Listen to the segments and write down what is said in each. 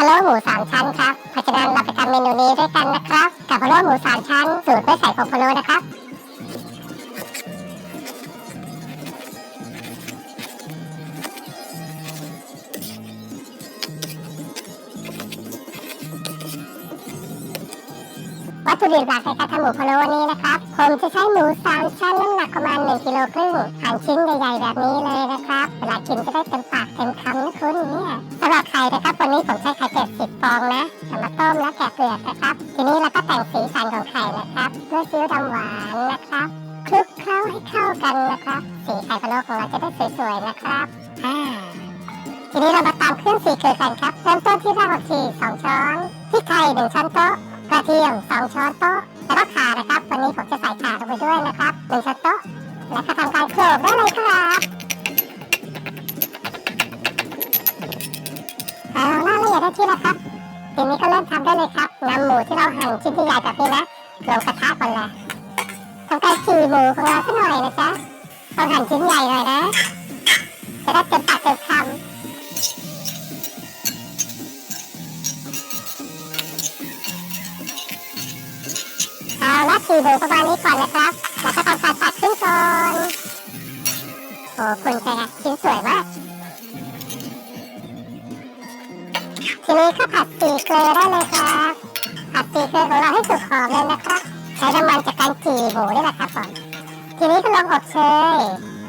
พะโล้หมูสามชั้นครับเพราะฉะนั้นเราไปทำเมนูนี้ด้วยกันนะครับ กับพะโล้หมูสามชั้น สูตรไม่ใส่ผงพะโล้นะครับวัตถุดิบหลักในการทำหมูพะโล้นี้นะครับ ผมจะใช้หมูสามชั้นน้ำหนักประมาณ 1กิโลครึ่งหั่นชิ้นใหญ่ๆแบบนี้เลยนะครับเวลากินจะได้เต็มปากเต็มคำนะคุณเนี่ยสำหรับไข่นะครับวันนี้ผมใช้ไข่เป็ดสิบฟองนะเอามาต้มแล้วแกะเปลือกนะครับ ทีนี้เราก็แต่งสีสันของไข่นะครับด้วยซีอิ๊วดำหวานนะครับคลุกเคล้าให้เข้ากันนะครับสีไข่พะโล้ของเราจะได้สวยๆนะครับอ่าทีนี้เรามาตามเครื่องสีเกลือกันครับเริ่มต้นที่รากผักชีสองช้อนพริกไทยหนึ่งช้อนโต๊ะกระเทียมสองช้อนโต๊ะแล้วก็ข่านะครับ วันนี้ผมจะใส่ข่าลงไปด้วยนะครับหนึ่งช้อนโต๊ะ แล้วก็ทำการโขลกได้เลยครับเอาล่าละเอียดได้ที่แล้วครับทีนี้ก็เริ่มทำได้เลยครับนำหมูที่เราหั่นชิ้นใหญ่แบบนี้นะลงกระทะก่อนเลยทำการจีหมูของเราสักหน่อยนะจ๊ะต้องหั่นชิ้นใหญ่หน่อยนะจะได้เต็มปากเต็มคำเอาละสีหมูประมาณนี้ก่อนนะครับแล้วก็ทำการตัดขึ้นก่อน โอ้คุณแกชิ้นสวยมาก ทีนี้ก็ผัดสีเกลือได้เลยครับ ผัดสีเกลือของเราให้สุกหอมเลยนะครับ ใช้น้ำมันจากการจีหมูนี่แหละครับผมทีนี้ก็ลงอบเชย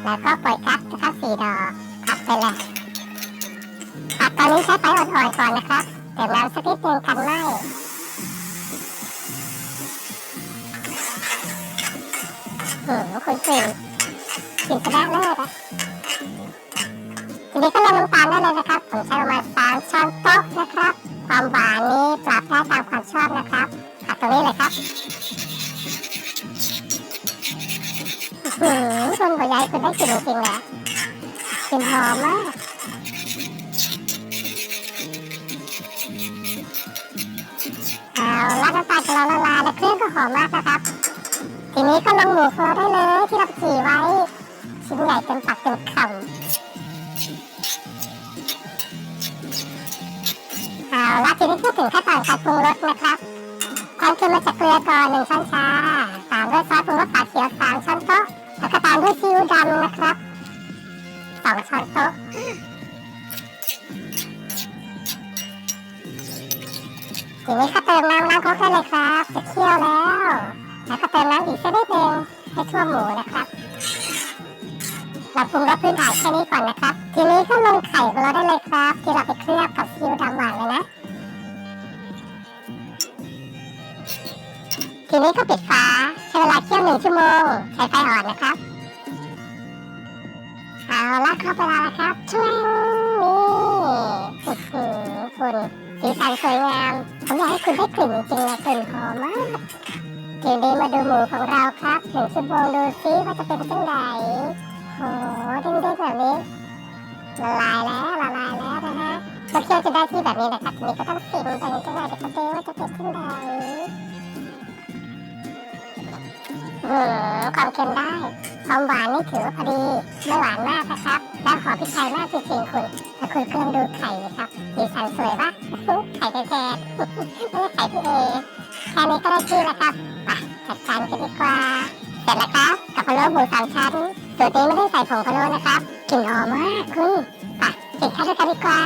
แล้วก็ปล่อยกั๊กนะครับสีดอกผัดไปเลยผัดตอนนี้ใช้ไฟอ่อนๆก่อนนะครับเติมน้ำสักนิดนึงกันไหมหืมคุณกลิ่ นกลิ่นกระแดะเลิศอะทีนี้ก็ลงน้ำตาลได้เลยนะครับผมใช้ประมาณสามช้อนโต๊ะนะครับ ความหวานนี้ปรับได้ตามความชอบนะครับผัดตรงนี้เลยครับหืมคุณหัวใหญ่คุณได้กลิ่นจริงๆเลยกลิ่นหอมมากเอาละน้ำตาลของเราละลายและเครื่องก็หอมมากนะครับ ทีนี้ก็ลงหมูโคได้เลยที่เราจีไว้ ชิ้นใหญ่เต็มปากเต็มคำเอาละทีนี้พูดถึงขั้นตอนการปรุงรสนะครับทำเกลือมาจากเกลือก่อนหนึ่งช้อนชาตามด้วยซอสปรุงรสปลาเขียวสามช้อนโต๊ะแล้วก็ตามด้วยซีอิ๊วดำนะครับสองช้อนโต๊ะทีนี้ก็เติมน้ำน้ำครกได้เลยครับจะเคี่ยวแล้ว แล้วก็เติมน้ำอีกสักนิดนึงให้ทั่วหมูนะครับ เราปรุงรสพื้นฐานแค่นี้ก่อนนะครับ ทีนี้ก็ลงไข่ของเราได้เลยครับ ที่เราไปเคลือบกับซีอิ๊วดำหวานเลยนะ ทีนี้ก็ปิดฝาใช้เวลาเคี่ยวหนึ่งชั่วโมง ใช้ไฟอ่อนนะครับ เอาละเข้าไปแล้วครับช่วยนี่อื้อหือคุณสีสันสวยงาม ผมอยากให้คุณได้กลิ่นจริงๆเลยกลิ่นหอมมากทีนี้มาดูหมูของเราครับหนึ่งชั่วโมงดูซิว่าจะเป็นเช่นไร โหเด้งๆแบบนี้ละลายแล้วละลายแล้วนะฮะเมื่อเคี่ยวจะได้ที่แบบนี้นะครับนี้ก็ต้องสิมไปจังหวะเดี๋ยวก็ดูว่าจะเป็นเช่นไรอืมความเค็มได้ความหวานนี่ถือว่าพอดีไม่หวานมากนะครับ แล้วหอพริกไทยมากจริงๆคุณถ้าคุณเพิ่มดูไข่นะครับสีสันสวยปะไข่แท้ๆไม่ใช่ไข่พี่เอแค่นี้ก็ได้ชื่แล้วครับไปจัดการกันดีกว่าเสร็จแล้วครับกับพะโล้หมูสามชั้น สูตรนี้ไม่ได้ใส่ผงพะโล้นะครับกลิ่นหอมมากคุณไปกินข้าวด้วยกันดีกว่า